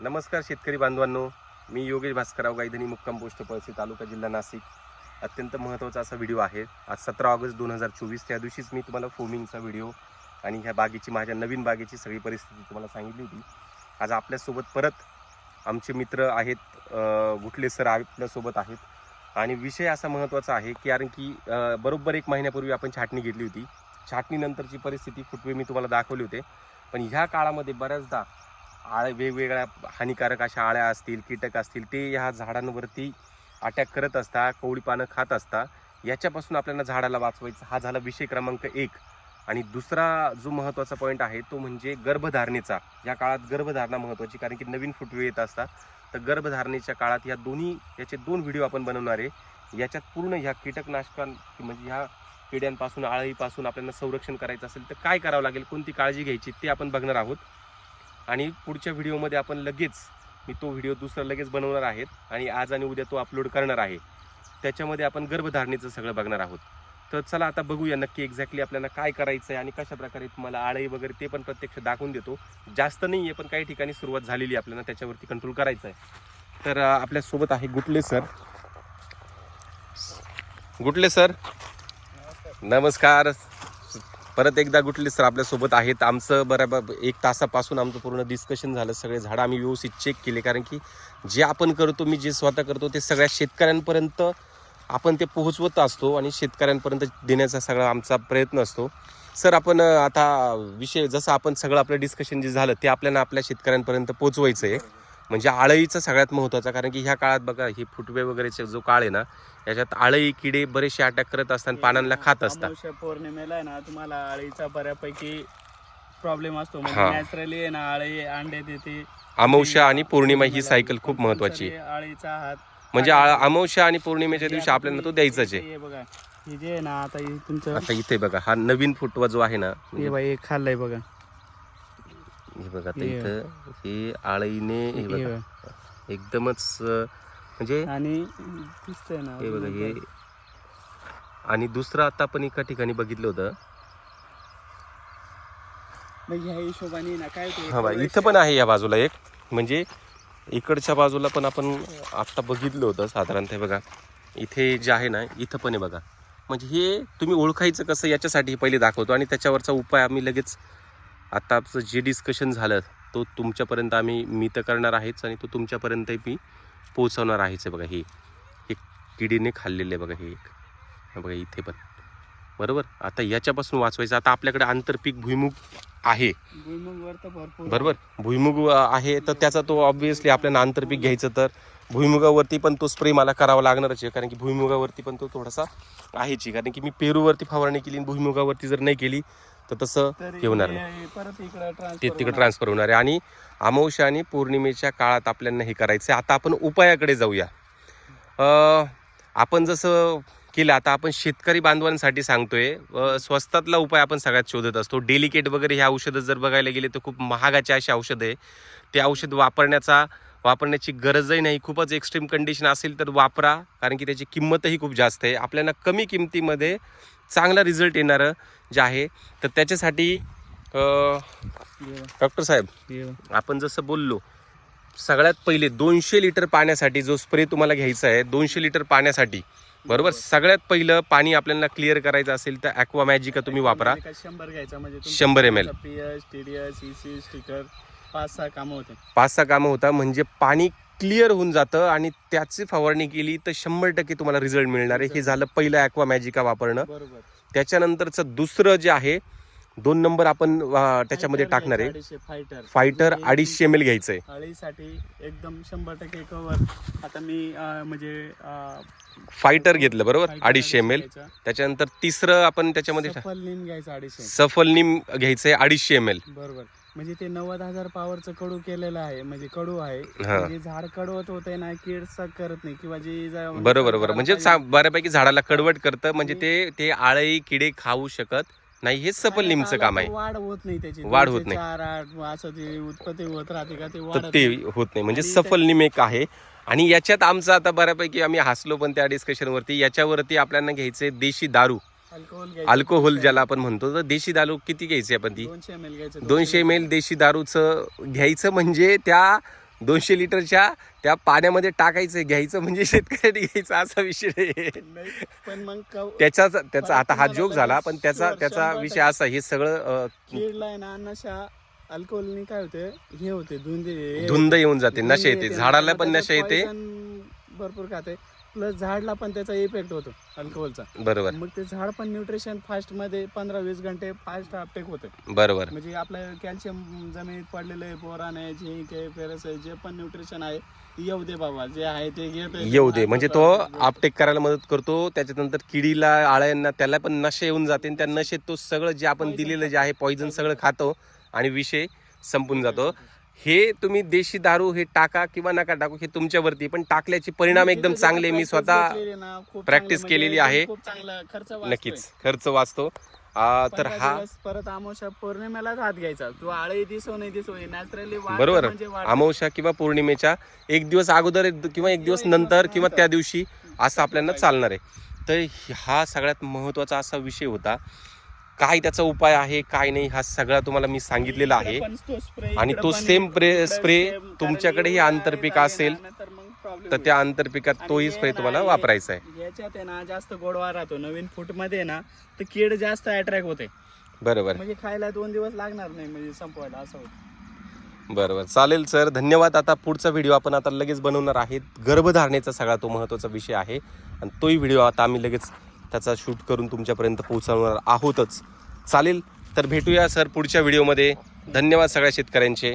नमस्कार शेतकरी बांधवांनो मी योगेश भास्करराव गायधनी मुक्काम पोस्ट पळसी तालुका जिल्हा नाशिक. अत्यंत महत्त्वाचा असा व्हिडिओ आहे. आज सतरा ऑगस्ट दोन हजार चोवीस त्या दिवशीच मी तुम्हाला फोमिंगचा व्हिडिओ आणि ह्या बागेची माझ्या नवीन बागेची सगळी परिस्थिती तुम्हाला सांगितली होती. आज आपल्यासोबत परत आमचे मित्र आहेत गुठले गुटले सर आपल्यासोबत आहेत. आणि विषय असा महत्त्वाचा आहे की कारण की बरोबर एक महिन्यापूर्वी आपण छाटणी घेतली होती. छाटणीनंतरची परिस्थिती फुटवे मी तुम्हाला दाखवले होते. पण ह्या काळामध्ये बऱ्याचदा आळ्या वेगवेगळ्या हानिकारक अशा आळ्या असतील कीटक असतील ते ह्या झाडांवरती अटॅक करत असता कोवळी पानं खात असता याच्यापासून आपल्याला झाडाला वाचवायचं. हा झाला विषय क्रमांक एक. आणि दुसरा जो महत्त्वाचा पॉईंट आहे तो म्हणजे गर्भधारणेचा. या काळात गर्भधारणा महत्त्वाची कारण की नवीन फुटवे येत असतात. तर गर्भधारणेच्या काळात या दोन्ही याचे दोन व्हिडिओ आपण बनवणार आहे. याच्यात पूर्ण ह्या कीटकनाशकां म्हणजे ह्या किड्यांपासून आळीपासून आपल्याला संरक्षण करायचं असेल तर काय करावं लागेल कोणती काळजी घ्यायची ते आपण बघणार आहोत. आणि पुढच्या व्हिडिओमध्ये आपण लगेच मी तो व्हिडिओ दुसरा लगेच बनवणार आहेत आणि आज आणि उद्या तो अपलोड करणार आहे. त्याच्यामध्ये आपण गर्भधारणेचं सगळं बघणार आहोत. तर चला आता बघूया नक्की एक्झॅक्टली आपल्याला काय करायचं आहे आणि कशा प्रकारे तुम्हाला आळई वगैरे ते पण प्रत्यक्ष दाखवून देतो. जास्त नाही आहे पण काही ठिकाणी सुरुवात झालेली आहे आपल्याला त्याच्यावरती कंट्रोल करायचं आहे तर आपल्यासोबत आहे गुटले सर. गुटले सर. नमस्कार. परत एकदा गुटले सर आपल्यासोबत आहेत. आमचं बरोबर एक तासापासून आमचं पूर्ण डिस्कशन झालं. सगळे झाडं आम्ही व्यवस्थित चेक केले. कारण की जे आपण करतो मी जे स्वतः करतो ते सगळ्या शेतकऱ्यांपर्यंत आपण ते पोहोचवत असतो आणि शेतकऱ्यांपर्यंत देण्याचा सगळा आमचा प्रयत्न असतो. सर आपण आता विषय जसं आपण सगळं आपलं डिस्कशन जे झालं ते आपल्याला आपल्या शेतकऱ्यांपर्यंत पोचवायचं आहे म्हणजे आळईचं सगळ्यात महत्त्वाचं कारण की ह्या काळात बघा हे फुटवे वगैरेचे जो काळ आहे ना याच्यात आळई किडे बरेचसे अटॅक करत असतात पानांना खात असतात. पौर्णिमेला आहे ना तुम्हाला आळीचा बऱ्यापैकी प्रॉब्लेम असतो. हा. म्हणजे नॅचरली आहे ना आळी अंडे देते. अमावस्या आणि पौर्णिमा ही सायकल खूप महत्वाची आहे. आळीचा हात म्हणजे अमावस्या आणि पौर्णिमेच्या दिवशी आपल्याला तो द्यायचाच आहे. बघा हे जे आहे ना आता तुमचं आता इथे बघा हा नवीन फुटवा जो आहे ना हे म्हणजे बाई हे खाल्लंय बघा. हे बघा आता हे- इथं हे आळीने हे हे बघा. एकदमच अं, म्हणजे आणि दिसतंय ना हे बघा हे आणि दुसरं आता आपण एका ठिकाणी बघितलं होतं. मग ह्या हिशोबाने ना काय ते हा बा इथं पण आहे या बाजूला एक. म्हणजे इकडच्या बाजूला पण आपण आत्ता बघितलं होतं साधारणतः बघा. इथे जे आहे ना इथं पण आहे बघा. म्हणजे हे तुम्ही ओळखायचं कसं याच्यासाठी पहिले दाखवतो आणि त्याच्यावरचा उपाय आम्ही लगेच आता आमचं जे डिस्कशन झालं तो तुमच्यापर्यंत आम्ही मी तर करणार आहेच आणि तो तुमच्यापर्यंत मी पोहोचवणार आहेच आहे बघा हे. हे किडीने खाल्लेले आहे बघा हे एक. बघा इथे पण. बरोबर? आता याच्यापासून वाचवायचं. आता आपल्याकडे आंतरपीक भुईमुग आहे. बरोबर? भुईमुग आहे तर त्याचा तो ऑब्विसली आपल्याला आंतरपीक घ्यायचं तर भुईमुगावरती पण तो स्प्रे मला करावा लागणारच आहे. कारण की भुईमुगावरती पण तो थोडासा आहेच आहे. कारण की मी पेरूवरती फवारणी केली आणि भुईमुगावरती जर नाही केली तर तसं हे होणार नाही परत इकडे ते तिकडे ट्रान्सफर होणार आहे. आणि अमावस्या आणि पौर्णिमेच्या काळात आपल्याला हे करायचं आहे. आता आपण उपायाकडे जाऊया. आपण जसं केलं आता आपण शेतकरी बांधवांसाठी सांगतोय स्वस्तातला उपाय आपण सगळ्यात शोधत असतो. डेलिकेट वगैरे हे औषधं जर बघायला गेले तर खूप महागाचे असे औषधं आहे. ते औषध वापरण्याचा वापरण्याची गरजही नाही. खूपच एक्स्ट्रीम कंडिशन असेल तर वापरा कारण की त्याची किंमतही खूप जास्त आहे. आपल्याला कमी किमतीमध्ये चांगला रिझल्ट येणारं जे आहे. तर त्याच्यासाठी डॉक्टर साहेब आपण जसं बोललो सगळ्यात पहिले दोनशे लिटर पाण्यासाठी जो स्प्रे तुम्हाला घ्यायचा आहे दोनशे लिटर पाण्यासाठी बरोबर? सगळ्यात पहिलं पाणी आपल्याला क्लिअर करायचं असेल तर ॲक्वा मॅजिका तुम्ही वापरा. शंभर घ्यायचा. म्हणजे तुमचं 100 ml. PH TDS EC sticker पाच सहा कामं होते. पाच सहा कामं होता. म्हणजे पाणी क्लिअर होऊन जातं आणि त्याची फवारणी केली तर शंभर टक्के तुम्हाला रिझल्ट मिळणार आहे. हे झालं पहिलं ॲक्वा मॅजिका वापरणं. बरोबर. त्याच्यानंतरचं दुसरं जे आहे दोन नंबर आपण अं, त्याच्यामध्ये टाकणार आहे. फायटर फायटर अडीचशे एम एल घ्यायचं आहे अळीसाठी एकदम शंभर टक्के कवर आता मी अं, म्हणजे अं, फायटर घेतलं बरोबर? Fighter अडीचशे एम एल घ्यायचा. त्याच्यानंतर तिसरं आपण त्याच्यामध्ये टा- सफल नीम घ्यायचा अडीचशे. सफल निम घ्यायचंय अडीचशे एम एल बरोबर. म्हणजे ते नव्वद हजार पॉवरचं कडू केलेलं आहे म्हणजे कडू आहे. हा. म्हणजे झाड कडवत होते ना कीड सक करत नाही किंवा जे जा- बरोबर बरोबर. म्हणजे बऱ्यापैकी झाडाला कडवट करतं म्हणजे ते ते आळई किडे खाऊ शकत नाही. हेच सफल निमचं काम आहे. वाढ होत नाही त्याची. वाढ होत नाही. चार आठ असं ते उत्पत्ती होत राहते का ते तर वाढत ते नाही. होत नाही. म्हणजे आणि सफल निम एक आहे. आणि याच्यात आमचं आता बऱ्यापैकी आम्ही हसलो पण त्या डिस्कशन वरती. याच्यावरती आपल्याला घ्यायचंय देशी दारू. अल्कोहोल ज्याला आपण म्हणतो तर देशी दारू किती घ्यायची आपण ती? दोनशे एम एल देशी दारूचं घ्यायचं म्हणजे त्या दोनशे लिटरच्या त्या पाण्यामध्ये टाकायचं घ्यायचं म्हणजे शेतकऱ्यांनी घ्यायचं असा विषय आहे. पण मग त्याचाच त्याचा आता हा जोक झाला पण त्याचा त्याचा विषय असा हे सगळं ना नशा अल्कोहोलनी काय होते हे होते धुंद धुंद येऊन जाते नशा येते. झाडाला पण त्याचं नशा येते. भरपूर खाते. प्लस झाडला पण त्याचा इफेक्ट होतो अल्कोहोलचा. बरोबर. मग ते झाड पण न्यूट्रिशन फास्टमध्ये पंधरा वीस घंटे फास्ट अपटेक होते. बरोबर. म्हणजे आपलं कॅल्शियम जमिनीत पडलेलं आहे बोरान आहे झिंक आहे फेरस आहे जे पण न्यूट्रिशन आहे येऊ दे बाबा जे आहे ते घेत येऊ दे. म्हणजे तो आपटेक करायला मदत करतो त्याच्यानंतर किडीला आळ्यांना त्याला पण नशे येऊन जाते आणि त्या नशेत तो सगळं जे आपण दिलेलं जे. आहे पॉइझन सगळं खातो आणि विषय संपून जातो. हे तुम्ही देशी दारू हे टाका किंवा नका टाकू हे तुमच्यावरती पण टाकल्याचे परिणाम एकदम चांगले मी स्वतः practice केलेली आहे. नक्कीच खर्च वाचतो. आ, तर हा परत अमावस्या पौर्णिमेलाच हात घ्यायचा. तू आळे दिसो नाही दिसो नॅचरली बरोबर. म्हणजे वाढ. अमावस्या किंवा पौर्णिमेच्या एक दिवस अगोदर किंवा एक दिवस नंतर किंवा त्या दिवशी असं आपल्याला चालणार आहे. तर हा सगळ्यात महत्त्वाचा असा विषय होता. काय त्याचा उपाय आहे काय नाही हा सगळा तुम्हाला मी सांगितलेला आहे. आणि तो सेम स्प्रे तुमच्याकडेही आंतरपीक असेल, तर. त्या आंतरपिकात तोही स्प्रे तुम्हाला वापरायचा आहे. याच्यात आहे ना जास्त गोडवा राहतो. नवीन फूटमध्ये ना तर कीड जास्त अट्रॅक्ट होते. बरोबर. म्हणजे खायला दोन दिवस लागणार नाही म्हणजे संपवायला असं होतं. बरोबर. चालेल सर धन्यवाद. आता पुढचा व्हिडिओ आपण आता लगेच बनवणार आहेत. गर्भधारणेचा सगळा तो महत्त्वाचा विषय आहे. आणि तोही व्हिडिओ आता आम्ही लगेच त्याचा शूट करून तुमच्यापर्यंत पोहोचवणार आहोतच. चालेल तर भेटूया सर पुढच्या व्हिडिओमध्ये. धन्यवाद सगळ्या शेतकऱ्यांचे.